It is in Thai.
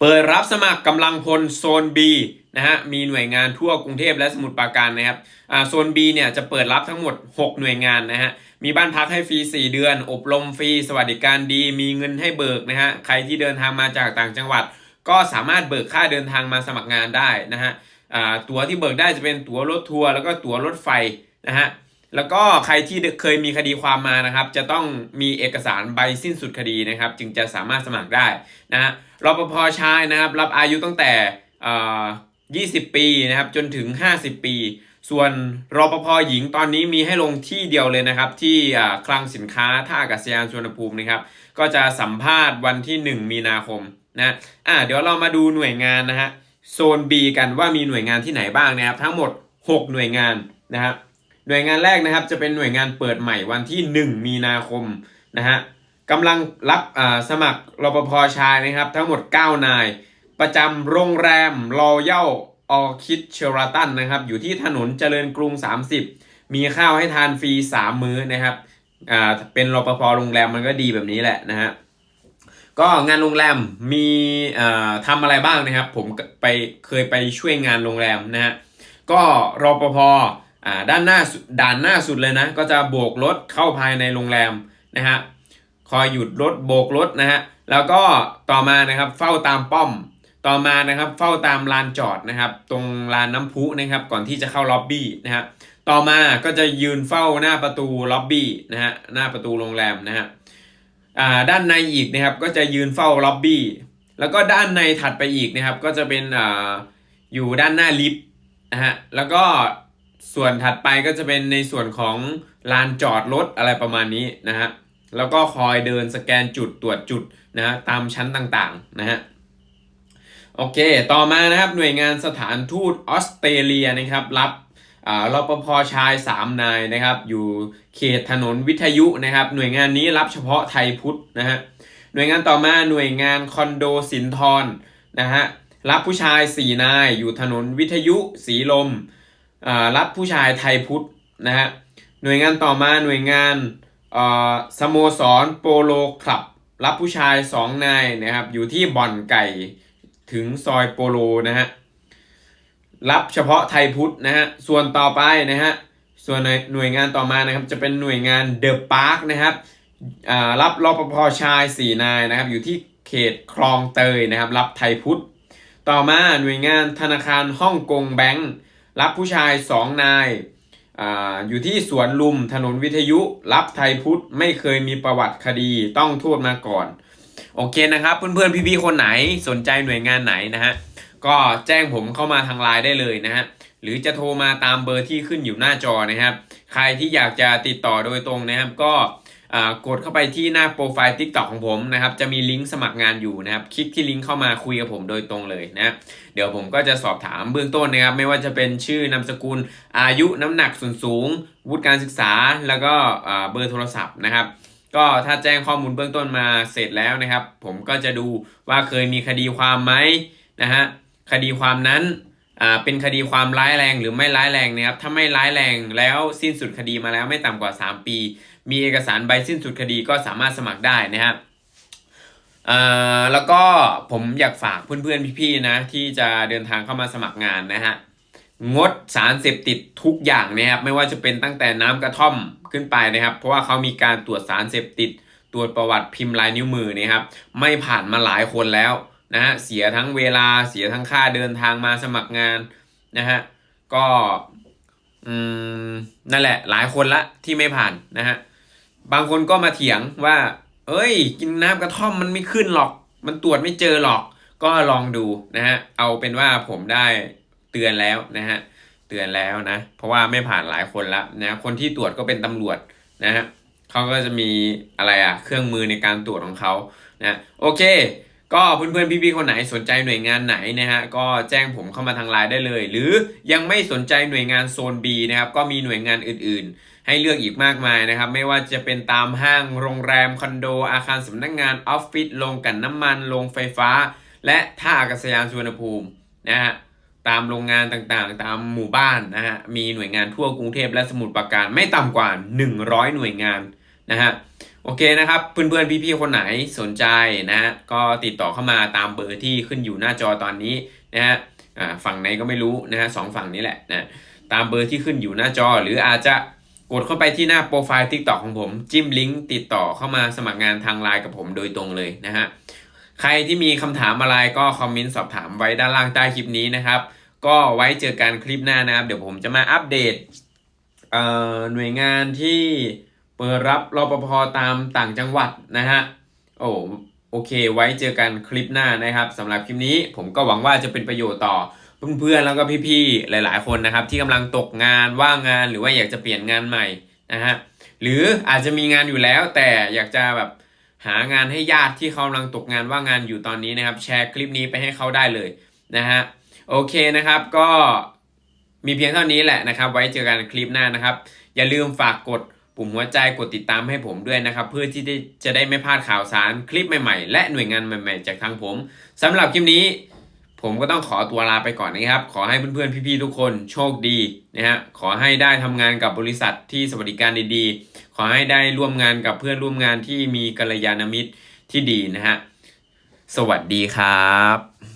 เปิดรับสมัครกำลังพลโซน B นะฮะ มีหน่วยงานทั่วกรุงเทพและสมุทรปราการนะครับโซน B เนี่ยจะเปิดรับทั้งหมด 6 หน่วยงานนะฮะ มีบ้านพักให้ฟรี 4 เดือน อบรมฟรี สวัสดิการดี มีเงินให้เบิกนะฮะ ใครที่เดินทางมาจากต่างจังหวัด ก็สามารถเบิกค่าเดินทางมาสมัครงานได้นะฮะตั๋วที่เบิกได้จะเป็นตั๋วรถทัวร์แล้วก็ตั๋วรถไฟนะฮะ แล้วก็ใครที่เคยมีคดีความมานะครับ จะต้องมีเอกสารใบสิ้นสุดคดีนะครับ จึงจะสามารถสมัครได้นะฮะรปภชายนะครับ รับอายุตั้งแต่อ่อ20ปีนะครับจนถึง 50 ปี ส่วนรปภหญิงตอนนี้มีให้ลงที่เดียวเลยนะครับ ที่อ่าคลังสินค้าท่าอากาศยานสุวรรณภูมินะครับ ก็จะสัมภาษณ์วันที่ 1 มีนาคมนะอะเดี๋ยวเรามาดูหน่วยงานนะฮะโซน B กันว่ามีหน่วยงานที่ไหนบ้างนะครับ ทั้งหมด 6 หน่วยงานนะครับ หน่วยงานแรกนะครับจะเป็นหน่วยงานเปิดใหม่วันที่ 1 มีนาคมนะฮะกำลังรับสมัครรปภชายนะครับ ทั้งหมด 9 นาย ประจำโรงแรมรอยัลออคิดเชอราตันนะครับ อยู่ที่ถนนเจริญกรุง 30 มีข้าวให้ทานฟรี 3 มื้อนะครับอ่าเป็นรปภโรงแรมมันก็ดีแบบนี้แหละนะฮะก็งานโรงแรมมีทำอะไรบ้างนะครับ ผมไปเคยไปช่วยงานโรงแรมนะฮะก็รปภ อ่าด้านหน้าด่านหน้าสุดเลยนะ ก็จะโบกรถเข้าภายในโรงแรมนะฮะคอยหยุดรถโบกรถนะฮะแล้วก็ต่อมานะครับเฝ้าตามป้อม ต่อมานะครับเฝ้าตามลานจอดนะครับ ตรงลานน้ำพุนะครับ ก่อนที่จะเข้าล็อบบี้นะฮะต่อมาก็จะยืนเฝ้าหน้าประตูล็อบบี้นะฮะหน้าประตูโรงแรมนะฮะอ่าด้านในอีกนะครับก็จะยืนเฝ้าล็อบบี้แล้วก็ด้านในถัดไปอีกนะครับ ก็จะเป็นอ่าอยู่ด้านหน้าลิฟต์นะฮะแล้วก็ ส่วนถัดไปก็จะเป็นในส่วนของลานจอดรถอะไรประมาณนี้นะฮะแล้วก็คอยเดินสแกนจุดตรวจจุดนะฮะตามชั้นต่างๆนะฮะโอเค ต่อมานะครับหน่วยงานสถานทูตออสเตรเลียนะครับรับอ่ารปภชาย 3 นายนะครับอยู่เขตถนนวิทยุนะครับหน่วยงานนี้รับเฉพาะไทยพุทธนะฮะหน่วยงานต่อมาหน่วยงานคอนโดสินทรนะฮะรับผู้ชาย 4 นายอยู่ถนนวิทยุสีลม รับผู้ชายไทยพุทธนะฮะหน่วยงานต่อมาหน่วยงานสโมสรโปโลคลับ รับผู้ชาย 2 นายนะครับอยู่ที่บ่อนไก่ถึงซอยโปโลนะฮะรับเฉพาะไทยพุทธนะฮะส่วนต่อไปนะฮะส่วนหน่วยงานต่อมานะครับจะเป็นหน่วยงานเดอะพาร์คนะครับรับรปภชาย 4 นายนะครับอยู่ที่เขตคลองเตยนะครับรับไทยพุทธต่อมาหน่วยงานธนาคารฮ่องกงแบงก์ รับผู้ชาย 2 นายออยู่ที่สวนลุมถนนวิทยุ รับไทยพุทธไม่เคยมีประวัติคดีต้องโทษมาก่อน โอเคนะครับ เพื่อนๆ พี่ๆ คนไหนสนใจหน่วยงานไหนนะฮะ ก็แจ้งผมเข้ามาทางไลน์ได้เลยนะฮะ หรือจะโทรมาตามเบอร์ที่ขึ้นอยู่หน้าจอนะครับ ใครที่อยากจะติดต่อโดยตรงนะครับก็ กดเข้าไปที่หน้าโปรไฟล์ TikTok ของผมนะครับ จะมีลิงก์สมัครงานอยู่นะครับ คลิกที่ลิงก์เข้ามาคุยกับผมโดยตรงเลยนะ เดี๋ยวผมก็จะสอบถามเบื้องต้นนะครับ ไม่ว่าจะเป็นชื่อนามสกุล อายุน้ำหนักส่วนสูง วุฒิการศึกษา แล้วก็เบอร์โทรศัพท์นะครับ ก็ถ้าแจ้งข้อมูลเบื้องต้นมาเสร็จแล้วนะครับ ผมก็จะดูว่าเคยมีคดีความไหมนะฮะ คดีความนั้นเป็นคดีความร้ายแรงหรือไม่ร้ายแรงนะครับ ถ้าไม่ร้ายแรงแล้วสิ้นสุดคดีมาแล้วไม่ต่ำกว่า 3 ปี มีเอกสารใบสิ้นสุดคดีก็สามารถสมัครได้นะครับอ่อแล้วก็ผมอยากฝากเพื่อนๆพี่ๆนะที่จะเดินทางเข้ามาสมัครงานนะฮะงดสารเสพติดทุกอย่างนะครับไม่ว่าจะเป็นตั้งแต่น้ำกระท่อมขึ้นไปนะครับ เพราะว่าเขามีการตรวจสารเสพติด ตรวจประวัติพิมพ์ลายนิ้วมือนะครับ ไม่ผ่านมาหลายคนแล้วนะฮะเสียทั้งเวลาเสียทั้งค่าเดินทางมาสมัครงานนะฮะก็อืมนั่นแหละหลายคนละที่ไม่ผ่านนะฮะ บางคนก็มาเถียงว่า เอ้ย กินน้ำกระท่อมมันไม่ขึ้นหรอก มันตรวจไม่เจอหรอก ก็ลองดูนะฮะ เอาเป็นว่าผมได้เตือนแล้วนะฮะ เตือนแล้วนะ เพราะว่าไม่ผ่านหลายคนละนะ คนที่ตรวจก็เป็นตำรวจนะฮะเขาก็จะมีอะไรอะเครื่องมือในการตรวจของเขานะโอเค ก็เพื่อนๆพี่ๆคนไหนสนใจหน่วยงานไหนนะฮะก็แจ้งผมเข้ามาทางไลน์ได้เลย หรือยังไม่สนใจหน่วยงานโซน B นะครับก็มีหน่วยงานอื่นๆ ให้เลือกอีกมากมายนะครับ ไม่ว่าจะเป็นตามห้างโรงแรม คอนโด อาคารสำนักงานออฟฟิศโรงกันน้ำมันโรงไฟฟ้า และท่าอากาศยานสุวรรณภูมินะฮะตามโรงงานต่างๆ ตามหมู่บ้านนะฮะมีหน่วยงานทั่วกรุงเทพและสมุทรปราการไม่ต่ำกว่า 100 หน่วยงานนะฮะโอเคนะครับเพื่อนๆพี่ๆคนไหนสนใจนะฮะก็ติดต่อเข้ามาตามเบอร์ที่ขึ้นอยู่หน้าจอตอนนี้นะฮะฝั่งไหนก็ไม่รู้นะฮะสองฝั่งนี้แหละนะตามเบอร์ที่ขึ้นอยู่หน้าจอหรืออาจจะ กดเข้าไปที่หน้าโปรไฟล์ TikTok ของผม จิ้มลิงก์ติดต่อเข้ามาสมัครงานทางไลน์กับผมโดยตรงเลยนะฮะใครที่มีคำถามอะไรก็คอมเมนต์สอบถามไว้ด้านล่างใต้คลิปนี้นะครับ ก็ไว้เจอกันคลิปหน้านะครับ เดี๋ยวผมจะมาอัปเดตเอ่อหน่วยงานที่เปิดรับรปภตามต่างจังหวัดนะฮะโอ้โอเค ไว้เจอกันคลิปหน้านะครับสำหรับคลิปนี้ผมก็หวังว่าจะเป็นประโยชน์ต่อ เพื่อนๆแล้วก็พี่ๆหลายๆคนนะครับ ที่กำลังตกงานว่างงานหรือว่าอยากจะเปลี่ยนงานใหม่นะฮะหรืออาจจะมีงานอยู่แล้ว แต่อยากจะแบบหางานให้ญาติที่เขากำลังตกงานว่างงานอยู่ตอนนี้นะครับ แชร์คลิปนี้ไปให้เขาได้เลยนะฮะโอเคนะครับก็มีเพียงเท่านี้แหละนะครับ ไว้เจอกันคลิปหน้านะครับ อย่าลืมฝากกดปุ่มหัวใจกดติดตามให้ผมด้วยนะครับ เพื่อที่จะได้ไม่พลาดข่าวสารคลิปใหม่ๆ และหน่วยงานใหม่ ๆ จากทางผมสำหรับคลิปนี้ ผมก็ต้องขอตัวลาไปก่อนนะครับ ขอให้เพื่อนๆพี่ๆทุกคนโชคดีนะฮะขอให้ได้ทำงานกับบริษัทที่สวัสดิการดีๆ ขอให้ได้ร่วมงานกับเพื่อนร่วมงานที่มีกัลยาณมิตรที่ดีนะฮะสวัสดีครับ